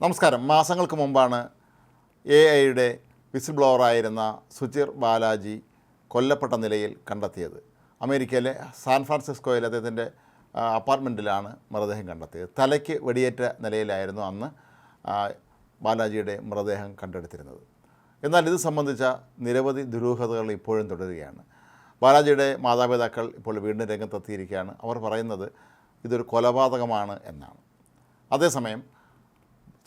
നമസ്കാരം. മാസങ്ങൾക്ക് മുമ്പാണ് എ ഐയുടെ വിസിൽ ബ്ലോവറായിരുന്ന സുചിർ ബാലാജി കൊല്ലപ്പെട്ട നിലയിൽ കണ്ടെത്തിയത്. അമേരിക്കയിലെ സാൻ ഫ്രാൻസിസ്കോയിൽ അദ്ദേഹത്തിന്റെ അപ്പാർട്ട്മെന്റിലാണ് മൃതദേഹം കണ്ടെത്തിയത്. തലയ്ക്ക് വെടിയേറ്റ നിലയിലായിരുന്നു അന്ന് ബാലാജിയുടെ മൃതദേഹം കണ്ടെടുത്തിരുന്നത്. എന്നാൽ ഇത് സംബന്ധിച്ച നിരവധി ദുരൂഹതകൾ ഇപ്പോഴും തുടരുകയാണ്. ബാലാജിയുടെ മാതാപിതാക്കൾ ഇപ്പോൾ വീണ്ടും രംഗത്തെത്തിയിരിക്കുകയാണ്. അവർ പറയുന്നത് ഇതൊരു കൊലപാതകമാണ് എന്നാണ്. അതേസമയം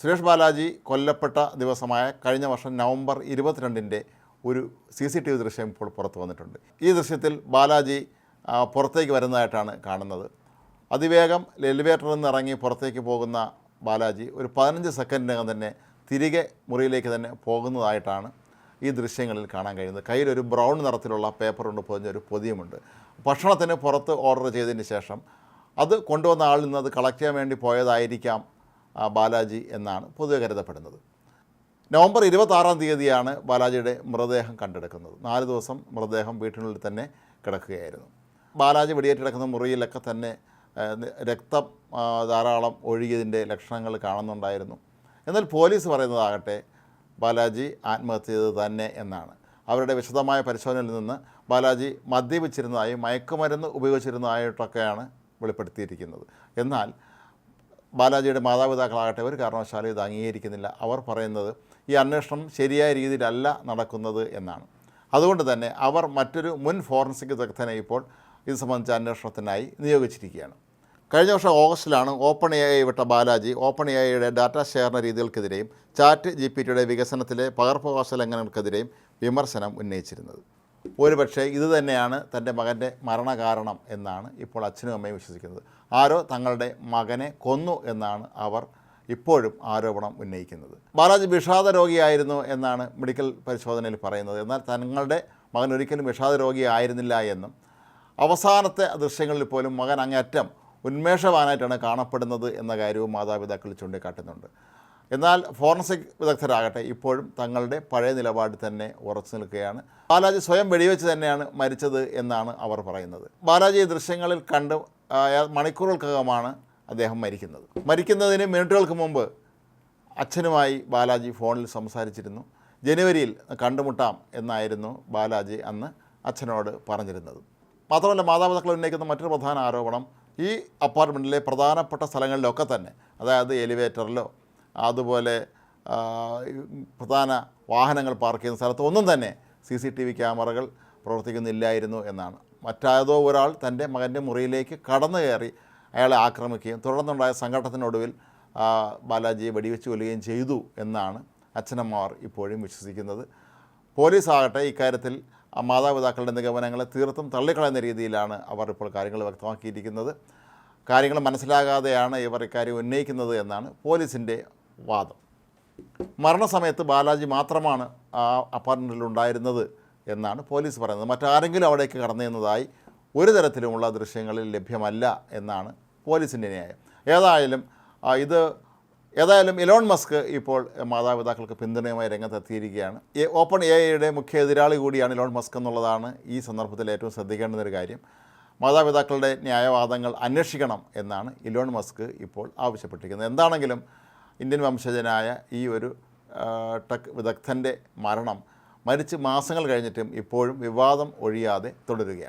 സുരേഷ് ബാലാജി കൊല്ലപ്പെട്ട ദിവസമായ കഴിഞ്ഞ വർഷം നവംബർ ഇരുപത്തിരണ്ടിന്റെ ഒരു സി സി ടി വി ദൃശ്യം ഇപ്പോൾ പുറത്തു വന്നിട്ടുണ്ട്. ഈ ദൃശ്യത്തിൽ ബാലാജി പുറത്തേക്ക് വരുന്നതായിട്ടാണ് കാണുന്നത്. അതിവേഗം എലിവേറ്ററിൽ നിന്ന് ഇറങ്ങി പുറത്തേക്ക് പോകുന്ന ബാലാജി ഒരു പതിനഞ്ച് സെക്കൻഡിനകം തന്നെ തിരികെ മുറിയിലേക്ക് തന്നെ പോകുന്നതായിട്ടാണ് ഈ ദൃശ്യങ്ങളിൽ കാണാൻ കഴിയുന്നത്. കയ്യിൽ ഒരു ബ്രൗൺ നിറത്തിലുള്ള പേപ്പർ കൊണ്ട് പൊതിഞ്ഞ ഒരു പൊതിയുമുണ്ട്. ഭക്ഷണത്തിന് പുറത്ത് ഓർഡർ ചെയ്തതിന് ശേഷം അത് കൊണ്ടുവന്ന ആളിൽ നിന്ന് അത് കളക്ട് ചെയ്യാൻ വേണ്ടി പോയതായിരിക്കാം ബാലാജി എന്നാണ് പൊതുവെ കരുതപ്പെടുന്നത്. നവംബർ ഇരുപത്താറാം തീയതിയാണ് ബാലാജിയുടെ മൃതദേഹം കണ്ടെടുക്കുന്നത്. നാല് ദിവസം മൃതദേഹം വീട്ടിനുള്ളിൽ തന്നെ കിടക്കുകയായിരുന്നു. ബാലാജി വെടിയേറ്റ് കിടക്കുന്ന മുറിയിലൊക്കെ തന്നെ രക്തം ധാരാളം ഒഴുകിയതിന്റെ ലക്ഷണങ്ങൾ കാണുന്നുണ്ടായിരുന്നു. എന്നാൽ പോലീസ് പറയുന്നതാകട്ടെ ബാലാജി ആത്മഹത്യ ചെയ്തത് തന്നെ എന്നാണ്. അവരുടെ വിശദമായ പരിശോധനയിൽ നിന്ന് ബാലാജി മദ്യപിച്ചിരുന്നതായും മയക്കുമരുന്ന് ഉപയോഗിച്ചിരുന്നതായിട്ടൊക്കെയാണ് വെളിപ്പെടുത്തിയിരിക്കുന്നത്. എന്നാൽ ബാലാജിയുടെ മാതാപിതാക്കളാകട്ടെ ഒരു കാരണവശാലും ഇത് അംഗീകരിക്കുന്നില്ല. അവർ പറയുന്നത് ഈ അന്വേഷണം ശരിയായ രീതിയിലല്ല നടക്കുന്നത് എന്നാണ്. അതുകൊണ്ട് തന്നെ അവർ മറ്റൊരു മുൻ ഫോറൻസിക് വിദഗ്ധനെ ഇപ്പോൾ ഇത് സംബന്ധിച്ച അന്വേഷണത്തിനായി നിയോഗിച്ചിരിക്കുകയാണ്. കഴിഞ്ഞ വർഷം ഓഗസ്റ്റിലാണ് ഓപ്പൺ എ ഐ വിട്ട ബാലാജി ഓപ്പൺ എ ഐയുടെ ഡാറ്റ ശേഖരണ രീതികൾക്കെതിരെയും ചാറ്റ് ജി പി ടിയുടെ വികസനത്തിലെ പകർപ്പവകാശ ലംഘനങ്ങൾക്കെതിരെയും വിമർശനം ഉന്നയിച്ചിരുന്നത്. ഒരുപക്ഷെ ഇത് തന്നെയാണ് തന്റെ മകന്റെ മരണകാരണം എന്നാണ് ഇപ്പോൾ അച്ഛനും അമ്മയും വിശ്വസിക്കുന്നത്. ആരോ തങ്ങളുടെ മകനെ കൊന്നു എന്നാണ് അവർ ഇപ്പോഴും ആരോപണം ഉന്നയിക്കുന്നത്. ബാലാജി വിഷാദ രോഗിയായിരുന്നു എന്നാണ് മെഡിക്കൽ പരിശോധനയിൽ പറയുന്നത്. എന്നാൽ തങ്ങളുടെ മകൻ ഒരിക്കലും വിഷാദ രോഗിയായിരുന്നില്ല എന്നും അവസാനത്തെ ദൃശ്യങ്ങളിൽ പോലും മകൻ അങ്ങേറ്റം ഉന്മേഷവാനായിട്ടാണ് കാണപ്പെടുന്നത് എന്ന കാര്യവും മാതാപിതാക്കൾ ചൂണ്ടിക്കാട്ടുന്നുണ്ട്. എന്നാൽ ഫോറൻസിക് വിദഗ്ധരാകട്ടെ ഇപ്പോഴും തങ്ങളുടെ പഴയ നിലപാടിൽ തന്നെ ഉറച്ചു നിൽക്കുകയാണ്. ബാലാജി സ്വയം വെടിവെച്ച് തന്നെയാണ് മരിച്ചത് എന്നാണ് അവർ പറയുന്നത്. ബാലാജി ദൃശ്യങ്ങളിൽ കണ്ട് മണിക്കൂറുകൾക്കകമാണ് അദ്ദേഹം മരിക്കുന്നത്. മരിക്കുന്നതിന് മിനിറ്റുകൾക്ക് മുമ്പ് അച്ഛനുമായി ബാലാജി ഫോണിൽ സംസാരിച്ചിരുന്നു. ജനുവരിയിൽ കണ്ടുമുട്ടാം എന്നായിരുന്നു ബാലാജി അന്ന് അച്ഛനോട് പറഞ്ഞിരുന്നത്. മാത്രമല്ല മാതാപിതാക്കൾ ഉന്നയിക്കുന്ന മറ്റൊരു പ്രധാന ആരോപണം ഈ അപ്പാർട്ട്മെന്റിലെ പ്രധാനപ്പെട്ട സ്ഥലങ്ങളിലൊക്കെ തന്നെ അതായത് എലിവേറ്ററിലോ അതുപോലെ പ്രധാന വാഹനങ്ങൾ പാർക്ക് ചെയ്യുന്ന സ്ഥലത്ത് ഒന്നും തന്നെ സി സി ടി വി ക്യാമറകൾ പ്രവർത്തിക്കുന്നില്ലായിരുന്നു എന്നാണ്. മറ്റായതോ ഒരാൾ തന്റെ മകന്റെ മുറിയിലേക്ക് കടന്നു കയറി അയാളെ ആക്രമിക്കുകയും തുടർന്നുണ്ടായ സംഘട്ടത്തിനൊടുവിൽ ബാലാജിയെ വെടിവെച്ച് കൊല്ലുകയും ചെയ്തു എന്നാണ് അച്ഛനമ്മമാർ ഇപ്പോഴും വിശ്വസിക്കുന്നത്. പോലീസ് ആകട്ടെ ഇക്കാര്യത്തിൽ മാതാപിതാക്കളുടെ നിഗമനങ്ങളെ തീർത്തും തള്ളിക്കളയുന്ന രീതിയിലാണ് അവർ ഇപ്പോൾ കാര്യങ്ങൾ വ്യക്തമാക്കിയിരിക്കുന്നത്. കാര്യങ്ങൾ മനസ്സിലാകാതെയാണ് ഇവർ ഇക്കാര്യം ഉന്നയിക്കുന്നത് എന്നാണ് പോലീസിന്റെ വാദം. മരണസമയത്ത് ബാലാജി മാത്രമാണ് ആ അപ്പാർട്ട്മെന്റിൽ ഉണ്ടായിരുന്നത് എന്നാണ് പോലീസ് പറയുന്നത്. മറ്റാരെങ്കിലും അവിടേക്ക് കടന്നു എന്നതായി ഒരു തരത്തിലുമുള്ള ദൃശ്യങ്ങളിൽ ലഭ്യമല്ല എന്നാണ് പോലീസിന്റെ ന്യായം. ഏതായാലും ഇത് ഏതായാലും എലോൺ മസ്ക് ഇപ്പോൾ മാതാപിതാക്കൾക്ക് പിന്തുണയുമായി രംഗത്തെത്തിയിരിക്കുകയാണ്. ഓപ്പൺ എ ഐയുടെ മുഖ്യ എതിരാളി കൂടിയാണ് എലോൺ മസ്ക് എന്നുള്ളതാണ് ഈ സന്ദർഭത്തിൽ ഏറ്റവും ശ്രദ്ധിക്കേണ്ടുന്ന ഒരു കാര്യം. മാതാപിതാക്കളുടെ ന്യായവാദങ്ങൾ അന്വേഷിക്കണം എന്നാണ് ഇലോൺ മസ്ക് ഇപ്പോൾ ആവശ്യപ്പെട്ടിരിക്കുന്നത്. എന്താണെങ്കിലും ഇന്ത്യൻ വംശജനായ ഈ ഒരു ടക് വിദഗ്ധന്റെ മരണം മരിച്ച് മാസങ്ങൾ കഴിഞ്ഞിട്ടും ഇപ്പോഴും വിവാദം ഒഴിയാതെ തുടരുകയാണ്.